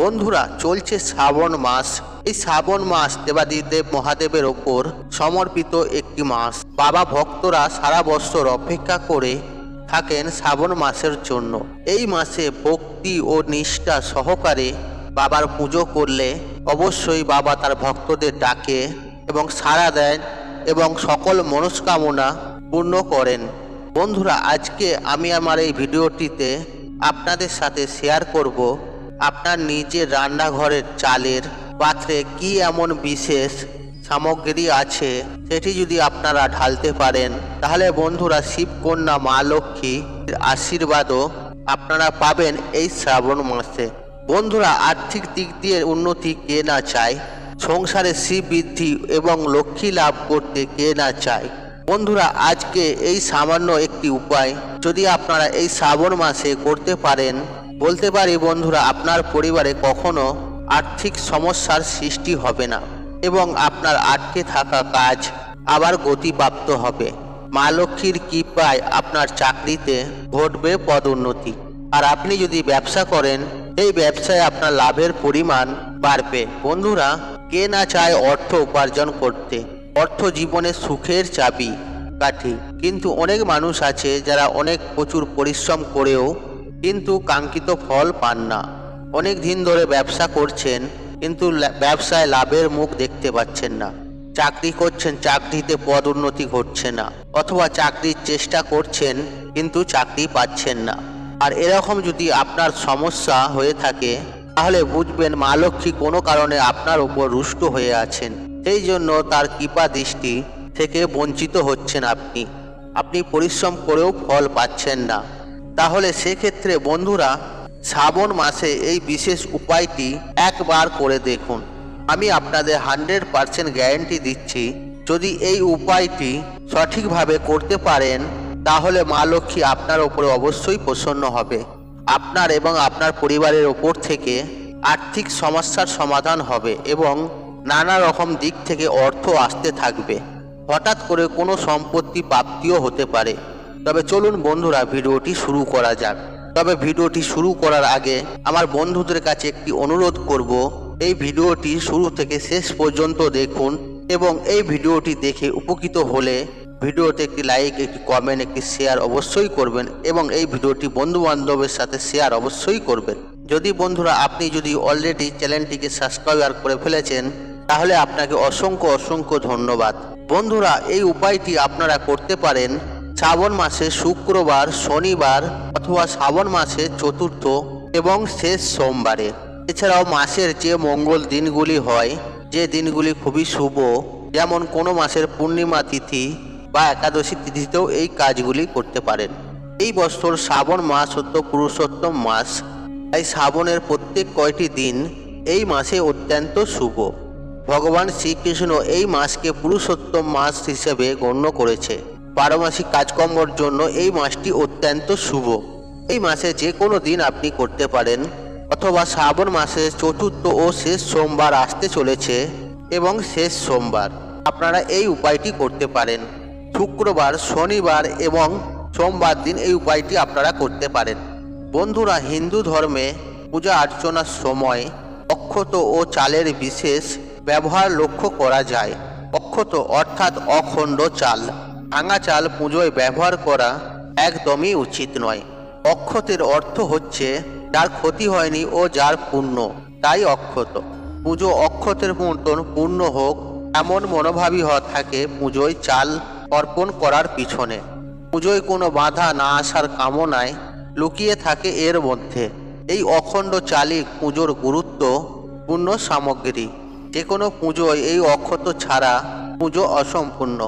বন্ধুরা, চলছে শ্রাবণ মাস। এই শ্রাবণ মাস দেবাদিদেব মহাদেবের ওপর সমর্পিত একটি মাস। বাবা ভক্তরা সারা বছর অপেক্ষা করে থাকেন শ্রাবণ মাসের জন্য। এই মাসে ভক্তি ও নিষ্ঠা সহকারে বাবার পুজো করলে অবশ্যই বাবা তার ভক্তদের ডাকে এবং সাড়া দেন এবং সকল মনস্কামনা পূর্ণ করেন। বন্ধুরা, আজকে আমি আমার এই ভিডিওটিতে আপনাদের সাথে শেয়ার করব আপনার নিজের রান্নাঘরের চালের পাত্রে কি এমন বিশেষ সামগ্রী আছে সেটি যদি আপনারা ঢালতে পারেন, তাহলে বন্ধুরা শিবকন্যা মা লক্ষ্মীর আশীর্বাদও আপনারা পাবেন এই শ্রাবণ মাসে। বন্ধুরা, আর্থিক দিক দিয়ে উন্নতি কে না চায়? সংসারে শ্রীবৃদ্ধি এবং লক্ষ্মী লাভ করতে কে না চায়? বন্ধুরা, আজকে এই সামান্য একটি উপায়। যদি আপনারা এই শ্রাবণ মাসে করতে পারেন, বলতে পারি বন্ধুরা, আপনার পরিবারে কখনো আর্থিক সমস্যার সৃষ্টি হবে না এবং আপনার আটকে থাকা কাজ আবার গতিপ্রাপ্ত হবে। মা লক্ষ্মীর কৃপায় আপনার চাকরিতে ঘটবে পদোন্নতি। আর আপনি যদি ব্যবসা করেন এই ব্যবসায় আপনার লাভের পরিমাণ বাড়বে। বন্ধুরা, কে না চায় অর্থ উপার্জন করতে? অর্থ জীবনের সুখের চাবি কাঠি। কিন্তু অনেক মানুষ আছে যারা অনেক প্রচুর পরিশ্রম করেও কিন্তু কাঙ্ক্ষিত ফল পান না। অনেক দিন ধরে ব্যবসা করছেন কিন্তু ব্যবসায় লাভের মুখ দেখতে পাচ্ছেন না। চাকরি করছেন, চাকরিতে পদোন্নতি ঘটছে না। অথবা চাকরির চেষ্টা করছেন কিন্তু চাকরি পাচ্ছেন না। আর এরকম যদি আপনার সমস্যা হয়ে থাকে, তাহলে বুঝবেন মা লক্ষ্মী কোনো কারণে আপনার উপর রুষ্ট হয়ে আছেন। সেই জন্য তার কৃপা দৃষ্টি থেকে বঞ্চিত হচ্ছেন আপনি। আপনি পরিশ্রম করেও ফল পাচ্ছেন না। তাহলে সেক্ষেত্রে বন্ধুরা, শ্রাবণ মাসে এই বিশেষ উপায়টি একবার করে দেখুন। আমি আপনাদের হান্ড্রেড পার্সেন্ট গ্যারেন্টি দিচ্ছি, যদি এই উপায়টি সঠিকভাবে করতে পারেন, তাহলে মা লক্ষ্মী আপনার ওপরে অবশ্যই প্রসন্ন হবে। আপনার এবং আপনার পরিবারের ওপর থেকে আর্থিক সমস্যার সমাধান হবে এবং নানা রকম দিক থেকে অর্থ আসতে থাকবে। হঠাৎ করে কোনো সম্পত্তি প্রাপ্তিও হতে পারে। তবে চলুন বন্ধুরা, ভিডিওটি শুরু করা যাক। তবে ভিডিওটি শুরু করার আগে আমার বন্ধুদের কাছে একটি অনুরোধ করব, এই ভিডিওটি শুরু থেকে শেষ পর্যন্ত দেখুন এবং এই ভিডিওটি দেখে উপকৃত হলে ভিডিওতে একটি লাইক, একটি কমেন্ট, একটি শেয়ার অবশ্যই করবেন এবং এই ভিডিওটি বন্ধু বান্ধবের সাথে শেয়ার অবশ্যই করবেন। যদি বন্ধুরা, আপনি যদি অলরেডি চ্যানেলটিকে সাবস্ক্রাইবার করে ফেলেছেন তাহলে আপনাকে অসংখ্য অসংখ্য ধন্যবাদ। বন্ধুরা, এই উপায়টি আপনারা করতে পারেন শ্রাবণ মাসে শুক্রবার, শনিবার অথবা শ্রাবণ মাসে চতুর্থ এবং শেষ সোমবারে। এছাড়াও মাসের যে মঙ্গল দিনগুলি হয়, যে দিনগুলি খুবই শুভ, যেমন কোনো মাসের পূর্ণিমা তিথি বা একাদশী তিথিতেও এই কাজগুলি করতে পারেন। এই বছর শ্রাবণ মাস হতো পুরুষোত্তম মাস। তাই শ্রাবণের প্রত্যেক কয়টি দিন এই মাসে অত্যন্ত শুভ। ভগবান শ্রীকৃষ্ণ এই মাসকে পুরুষোত্তম মাস হিসেবে গণ্য করেছে। পারমাসিক কাজকর্মর জন্য এই মাসটি অত্যন্ত শুভ। এই মাসে যে কোনো দিন আপনি করতে পারেন, অথবা শ্রাবণ মাসের চতুর্থ ও শেষ সোমবার আসতে চলেছে এবং শেষ সোমবার। আপনারা এই উপায়টি করতে পারেন। শুক্রবার, শনিবার এবং সোমবার দিন এই উপায়টি আপনারা করতে পারেন। বন্ধুরা, হিন্দু ধর্মে পূজা অর্চনার সময় অক্ষত ও চালের বিশেষ ব্যবহার লক্ষ্য করা যায়। অক্ষত অর্থাৎ অখণ্ড চাল। ভাঙা চাল পুজোয় ব্যবহার করা একদমই উচিত নয়। অক্ষতের অর্থ হচ্ছে, যার ক্ষতি হয়নি ও যার পূর্ণ, তাই অক্ষত। পুজো অক্ষতের মতন পূর্ণ হোক, এমন মনোভাবই হওয়া থাকে পুজোয় চাল অর্পণ করার পিছনে। পুজোয় কোনো বাধা না আসার কামনায় লুকিয়ে থাকে এর মধ্যে। এই অখণ্ড চালই পুজোর গুরুত্ব, পূর্ণ সামগ্রী। যে কোনো পুজোয় এই অক্ষত ছাড়া পুজো অসম্পূর্ণ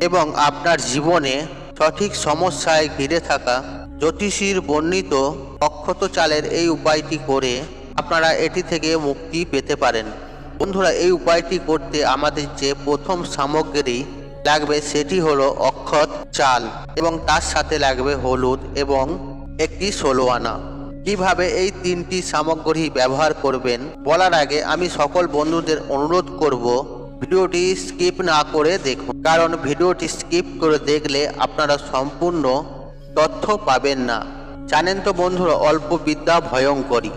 এবং আপনার জীবনে সঠিক সমস্যায় ঘিরে থাকা জ্যোতিষীর বর্ণিত অক্ষত চালের এই উপায়টি করে আপনারা এটি থেকে মুক্তি পেতে পারেন। বন্ধুরা, এই উপায়টি করতে আমাদের যে প্রথম সামগ্রী লাগবে সেটি হলো অক্ষত চাল এবং তার সাথে লাগবে হলুদ এবং একটি ষোলো আনা। কীভাবে এই তিনটি সামগ্রী ব্যবহার করবেন? বলার আগে আমি সকল বন্ধুদের অনুরোধ করব, ভিডিওটি স্কিপ না করে দেখুন। কারণ ভিডিওটি স্কিপ করে দেখলে আপনারা সম্পূর্ণ তথ্য পাবেন না। জানেন তো বন্ধুরা, অল্প বিদ্যা ভয়ঙ্করী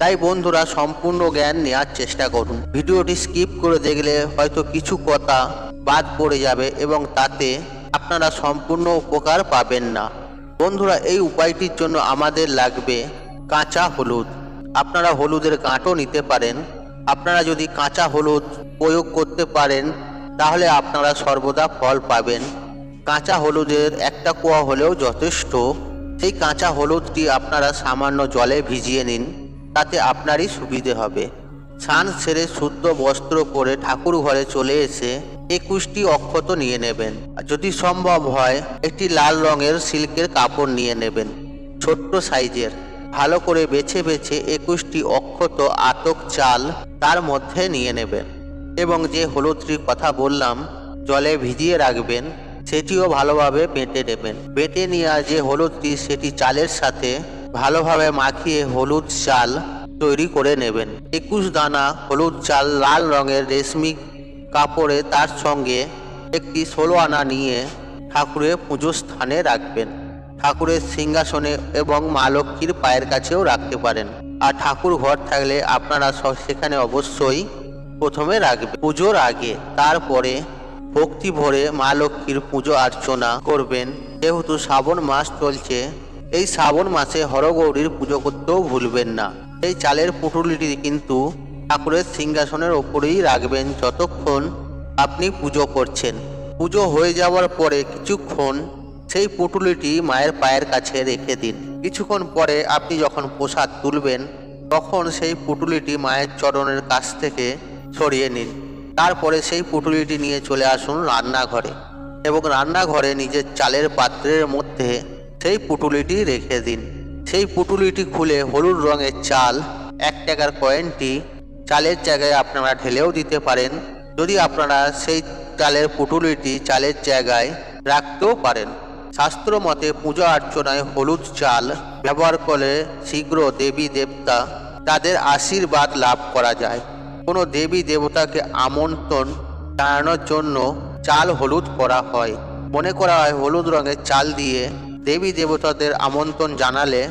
তাই বন্ধুরা, সম্পূর্ণ জ্ঞান নেওয়ার চেষ্টা করুন। ভিডিওটি স্কিপ করে দেখলে হয়তো কিছু কথা বাদ পড়ে যাবে এবং তাতে আপনারা সম্পূর্ণ উপকার পাবেন না। বন্ধুরা, এই উপায়টির জন্য আমাদের লাগবে কাঁচা হলুদ। আপনারা হলুদের গাঁটও নিতে পারেন। আপনারা যদি কাঁচা হলুদ প্রয়োগ করতে পারেন, তাহলে আপনারা সর্বদা ফল পাবেন। কাঁচা হলুদের একটা কোয়া হলেও যথেষ্ট। সেই কাঁচা হলুদটি আপনারা সামান্য জলে ভিজিয়ে নিন। তাতে আপনারই সুবিধে হবে। স্নান সেরে শুদ্ধ বস্ত্র পরে ঠাকুর ঘরে চলে এসে একুশটি অক্ষত নিয়ে নেবেন। যদি সম্ভব হয়, একটি লাল রঙের সিল্কের কাপড় নিয়ে নেবেন। ছোট্ট সাইজের। ভালো করে বেছে বেছে একুশটি অক্ষত আতক চাল তার মধ্যে নিয়ে নেবেন। এবং যে হলুদটির কথা বললাম, জলে ভিজিয়ে রাখবেন, সেটিও ভালোভাবে বেটে নেবেন। বেটে নেওয়া যে হলুদটি, সেটি চালের সাথে ভালোভাবে মাখিয়ে হলুদ চাল তৈরি করে নেবেন। একুশ দানা হলুদ চাল লাল রঙের রেশমি কাপড়ে তার সঙ্গে একটি ষোলো আনা নিয়ে ঠাকুরের পুজো স্থানে রাখবেন। ঠাকুরের সিংহাসনে এবং মা লক্ষ্মীর পায়ের কাছেও রাখতে পারেন। আর ঠাকুর ঘর থাকলে আপনারা সেখানে অবশ্যই প্রথমে রাখবেন। পুজোর আগে, তারপরে ভক্তি ভরে মা লক্ষ্মীর পুজো অর্চনা করবেন। যেহেতু শ্রাবণ মাস চলছে, এই শ্রাবণ মাসে হরগৌরীর পুজো করতেও ভুলবেন না। এই চালের পুটুলিটি কিন্তু ঠাকুরের সিংহাসনের ওপরেই রাখবেন যতক্ষণ আপনি পুজো করছেন। পুজো হয়ে যাওয়ার পরে কিছুক্ষণ সেই পুটুলিটি মায়ের পায়ের কাছে রেখে দিন। কিছুক্ষণ পরে আপনি যখন প্রসাদ তুলবেন, তখন সেই পুটুলিটি মায়ের চরণের কাছ থেকে সরিয়ে নিন। তারপরে সেই পুটুলিটি নিয়ে চলে আসুন রান্নাঘরে এবং রান্নাঘরে নিজের চালের পাত্রের মধ্যে সেই পুটুলিটি রেখে দিন। সেই পুটুলিটি খুলে হলুদ রঙের চাল, এক টাকার কয়েনটি চালের জায়গায় আপনারা ঢেলেও দিতে পারেন, যদি আপনারা সেই চালের পুটুলিটি চালের জায়গায় রাখতেও পারেন। শাস্ত্র মতে পূজা অর্চনায় হলুদ চাল ব্যবহার করলে শীঘ্র দেবী দেবতা তাদের আশীর্বাদ লাভ করা যায়। কোনো দেবী দেবতাকে আমন্ত্রণ জানানোর জন্য চাল হলুদ করা হয়। মনে করা হয় হলুদ রঙের চাল দিয়ে দেবী দেবতাদের আমন্ত্রণ জানালে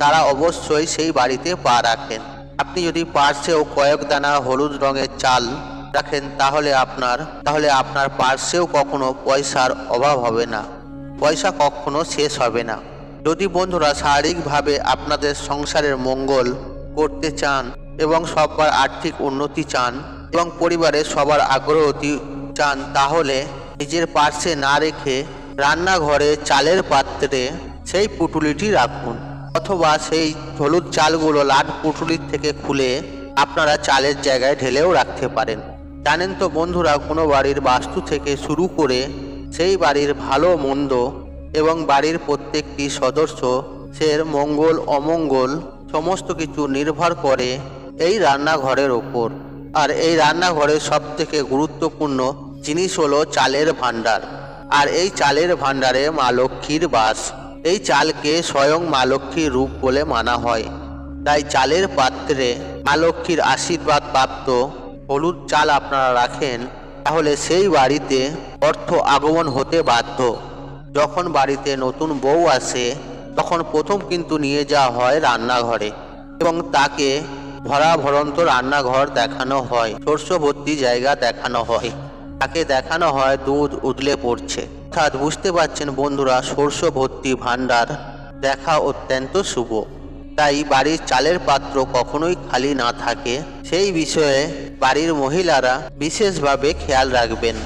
তারা অবশ্যই সেই বাড়িতে পা রাখেন। আপনি যদি পার্শ্বেও কয়েক দানা হলুদ রঙের চাল রাখেন তাহলে আপনার তাহলে আপনার পার্শ্বেও কখনো পয়সার অভাব হবে না। পয়সা কখনো শেষ হবে না। যদি বন্ধুরা শারীরিকভাবে আপনাদের সংসারের মঙ্গল করতে চান এবং সবার আর্থিক উন্নতি চান এবং পরিবারের সবার আগ্রহতি চান, তাহলে নিজের পার্শ্বে না রেখে রান্নাঘরে চালের পাত্রে সেই পুটুলিটি রাখুন অথবা সেই হলুদ চালগুলো লাট পুটুলির থেকে খুলে আপনারা চালের জায়গায় ঢেলেও রাখতে পারেন। জানেন তো বন্ধুরা, কোনো বাড়ির বাস্তু থেকে শুরু করে সেই বাড়ির ভালো মন্দ এবং বাড়ির প্রত্যেকটি সদস্য, সের মঙ্গল, অমঙ্গল সমস্ত কিছু নির্ভর করে এই রান্নাঘরের ওপর। আর এই রান্নাঘরের সব থেকে গুরুত্বপূর্ণ জিনিস হলো চালের ভাণ্ডার। আর এই চালের ভাণ্ডারে মা লক্ষ্মীর বাস। এই চালকে স্বয়ং মা লক্ষ্মীর রূপ বলে মানা হয়। তাই চালের পাত্রে মা লক্ষ্মীর আশীর্বাদ প্রাপ্ত হলুদ চাল আপনারা রাখেন। তাহলে সেই বাড়িতে অর্থ আগমন হতে বাধ্য। যখন বাড়িতে নতুন বউ আসে, তখন প্রথম কিন্তু নিয়ে যাওয়া হয় রান্নাঘরে এবং তাকে ভরা ভরন্ত রান্নাঘর দেখানো হয় শস্য ভর্তি জায়গা দেখানো হয়। তাকে দেখানো হয় দুধ উদলে পড়ছে। অর্থাৎ বুঝতে পারছেন বন্ধুরা শস্য ভর্তি ভাণ্ডার দেখা অত্যন্ত শুভ। তাই বাড়ির চালের পাত্র কখনোই খালি না থাকে, সেই বিষয়ে বাড়ির মহিলারা বিশেষভাবে খেয়াল রাখবেন।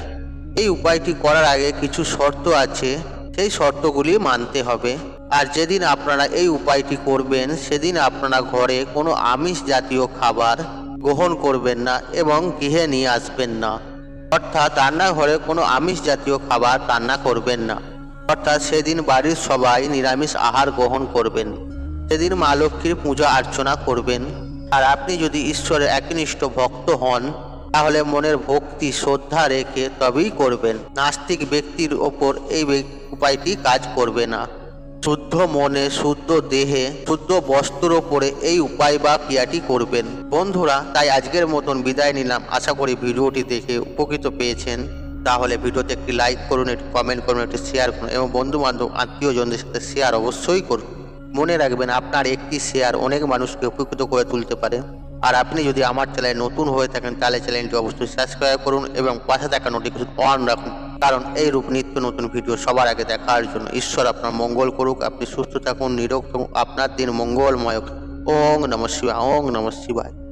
এই উপায়টি করার আগে কিছু শর্ত আছে, সেই শর্তগুলি মানতে হবে। আর যেদিন আপনারা এই উপায়টি করবেন, সেদিন আপনারা ঘরে কোনো আমিষ জাতীয় খাবার গ্রহণ করবেন না এবং গৃহে নিয়ে আসবেন না। অর্থাৎ রান্নাঘরে কোনো আমিষ জাতীয় খাবার রান্না করবেন না। অর্থাৎ সেদিন বাড়ির সবাই নিরামিষ আহার গ্রহণ করবেন। সেদিন মা লক্ষ্মীর পূজা অর্চনা করবেন, আর আপনি যদি ঈশ্বরের একনিষ্ঠ ভক্ত হন, তাহলে মনের ভক্তি, শ্রদ্ধা রেখে তবেই করবেন। নাস্তিক ব্যক্তির ওপর এই উপায়টি কাজ করবে না। শুদ্ধ মনে, শুদ্ধ দেহে, শুদ্ধ বস্ত্র পরে এই উপায় বা ক্রিয়াটি করবেন। বন্ধুরা, তাই আজকের মতন বিদায় নিলাম। আশা করি ভিডিওটি দেখে উপকৃত পেয়েছেন। তাহলে ভিডিওতে একটি লাইক করুন, একটি কমেন্ট করুন, একটি শেয়ার করুন এবং বন্ধু বান্ধব আত্মীয়জনদের সাথে শেয়ার অবশ্যই করুন। মনে রাখবেন আপনার একটি শেয়ার অনেক মানুষকে উপকৃত করে তুলতে পারে। আর আপনি যদি আমার চ্যানেলে নতুন হয়ে থাকেন, তাহলে চ্যানেলটি অবশ্যই সাবস্ক্রাইব করুন এবং পাশে থাকা নোটিফিকেশন অন রাখুন। কারণ এই রূপ নিত্য নতুন ভিডিও সবার আগে দেখার জন্য ঈশ্বর আপনার মঙ্গল করুক, আপনি সুস্থ থাকুন, নিরোগ থাকুন, আপনার দিন মঙ্গলময়। ওং নমঃ শিবায়, ওং নমঃ শিবায়।